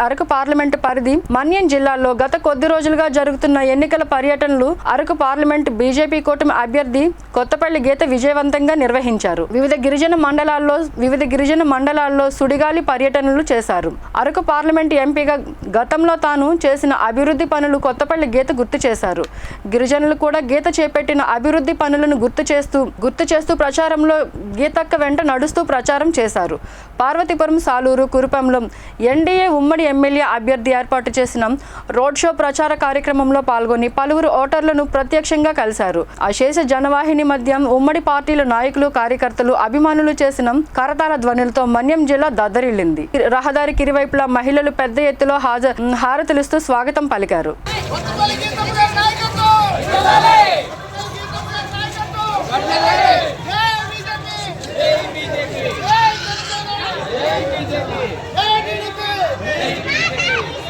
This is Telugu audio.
అరకు పార్లమెంటు పరిధి మన్యం జిల్లాలో గత కొద్ది రోజులుగా జరుగుతున్న ఎన్నికల పర్యటనలు అరకు పార్లమెంట్ బీజేపీ కూటమి అభ్యర్థి కొత్తపల్లి గీత విజయవంతంగా నిర్వహించారు. వివిధ గిరిజన మండలాల్లో వివిధ గిరిజన మండలాల్లో సుడిగాలి పర్యటనలు చేశారు. అరకు పార్లమెంటు ఎంపీగా గతంలో తాను చేసిన అభివృద్ధి పనులు కొత్తపల్లి గీత గుర్తు చేశారు. గిరిజనులు కూడా గీత చేపట్టిన అభివృద్ధి పనులను గుర్తు చేస్తూ గుర్తు చేస్తూ ప్రచారంలో గీతక్క వెంట నడుస్తూ ప్రచారం చేశారు. పార్వతీపురం సాలూరు కురుపంలో ఎన్డీఏ ఉమ్మడి ఉమ్మడి ఎమ్మెల్యే అభ్యర్థి ఏర్పాటు చేసిన రోడ్ షో ప్రచార కార్యక్రమంలో పాల్గొని పలువురు ఓటర్లను ప్రత్యక్షంగా కలిశారు. ఆ శేష జనవాహిని మధ్య ఉమ్మడి పార్టీల నాయకులు కార్యకర్తలు అభిమానులు చేసిన కరతాల ధ్వనులతో మన్యం జిల్లా దద్దరిల్లింది. రహదారి ఇరువైపులా మహిళలు పెద్ద ఎత్తులో హాజరు హారతిలుస్తూ స్వాగతం పలికారు. Thank you.